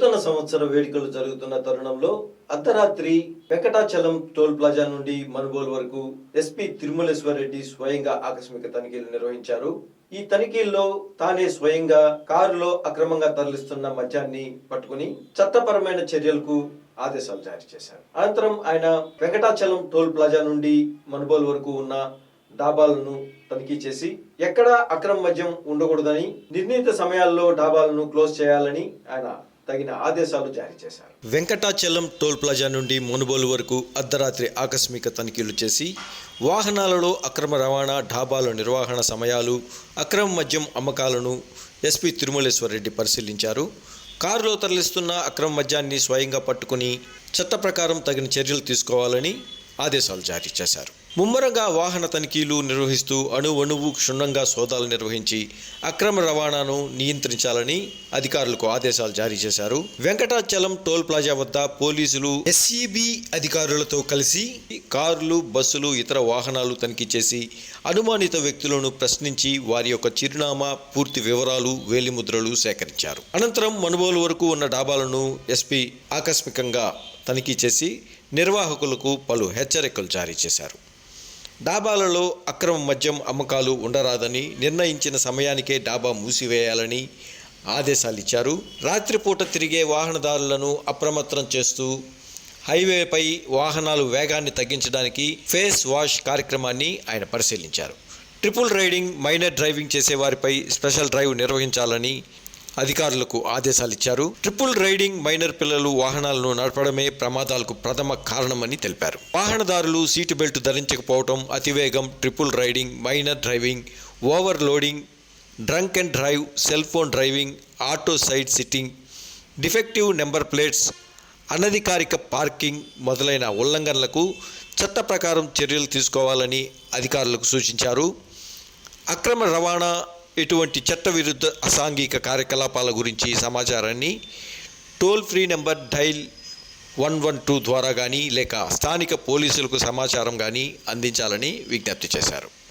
నూతన సంవత్సర వేడుకలు జరుగుతున్న తరుణంలో అర్ధరాత్రి వెంకటాచలం టోల్ ప్లాజా నుండి మనుగోలు వరకు ఎస్పీ తిరుమలేశ్వర్ రెడ్డి స్వయంగా ఆకస్మిక తనిఖీలు నిర్వహించారు. ఈ తనిఖీల్లో తానే స్వయంగా కారులో అక్రమంగా తరలిస్తున్న మద్యాన్ని పట్టుకుని చట్టపరమైన చర్యలకు ఆదేశాలు జారీ చేశారు. అనంతరం ఆయన వెంకటాచలం టోల్ ప్లాజా నుండి మనుబోల్ వరకు ఉన్న డాబాలను తనిఖీ చేసి ఎక్కడా అక్రమ మద్యం ఉండకూడదని నిర్ణీత సమయాల్లో డాబాలను క్లోజ్ చేయాలని ఆయన తగిన ఆదేశాలు జారీ చేశారు. వెంకటాచలం టోల్ ప్లాజా నుండి మునుబోలు వరకు అర్ధరాత్రి ఆకస్మిక తనిఖీలు చేసి వాహనాలలో అక్రమ రవాణా ఢాబాల నిర్వహణ సమయాలు అక్రమ మద్యం అమ్మకాలను ఎస్పీ తిరుమలేశ్వరరెడ్డి పరిశీలించారు. కారులో తరలిస్తున్న అక్రమ మద్యాన్ని స్వయంగా పట్టుకుని చట్ట ప్రకారం తగిన చర్యలు తీసుకోవాలని ఆదేశాలు జారీ చేశారు. ముమ్మరంగా వాహన తనిఖీలు నిర్వహిస్తూ అణు అణువు క్షుణ్ణంగా సోదాలు నిర్వహించి అక్రమ రవాణాను నియంత్రించాలని అధికారులకు ఆదేశాలు జారీ చేశారు. వెంకటాచలం టోల్ ప్లాజా వద్ద పోలీసులు ఎస్ఈబి అధికారులతో కలిసి కార్లు బస్సులు ఇతర వాహనాలు తనిఖీ చేసి అనుమానిత వ్యక్తులను ప్రశ్నించి వారి యొక్క చిరునామా పూర్తి వివరాలు వేలిముద్రలు సేకరించారు. అనంతరం మనుబోలు వరకు ఉన్న డాబాలను ఎస్పీ ఆకస్మికంగా తనిఖీ చేసి నిర్వాహకులకు పలు హెచ్చరికలు జారీ చేశారు. డాబాలలో అక్రమ మద్యం అమ్మకాలు ఉండరాదని నిర్ణయించిన సమయానికే డాబా మూసివేయాలని ఆదేశాలు ఇచ్చారు రాత్రిపూట తిరిగే వాహనదారులను అప్రమత్తం చేస్తూ హైవేపై వాహనాలు వేగాన్ని తగ్గించడానికి ఫేస్ వాష్ కార్యక్రమాన్ని ఆయన పరిశీలించారు. ట్రిపుల్ రైడింగ్ మైనర్ డ్రైవింగ్ చేసే వారిపై స్పెషల్ డ్రైవ్ నిర్వహించాలని అధికారులకు ఆదేశాలు ఇచ్చారు ట్రిపుల్ రైడింగ్ మైనర్ పిల్లలు వాహనాలను నడపడమే ప్రమాదాలకు ప్రథమ కారణమని తెలిపారు. వాహనదారులు సీటు బెల్ట్ ధరించకపోవడం అతివేగం triple riding minor driving over loading drunk and drive cell phone driving auto side sitting defective number plates అనధికారిక పార్కింగ్ మొదలైన ఉల్లంఘనలకు చట్ట ప్రకారం చర్యలు తీసుకోవాలని అధికారులకు సూచించారు. అక్రమ రవాణా ఎటువంటి చట్టవిరుద్ధ అసాంఘిక కార్యకలాపాల గురించి సమాచారాన్ని toll free number dial one one two ద్వారా కానీ లేక స్థానిక పోలీసులకు సమాచారం కానీ అందించాలని విజ్ఞప్తి చేశారు.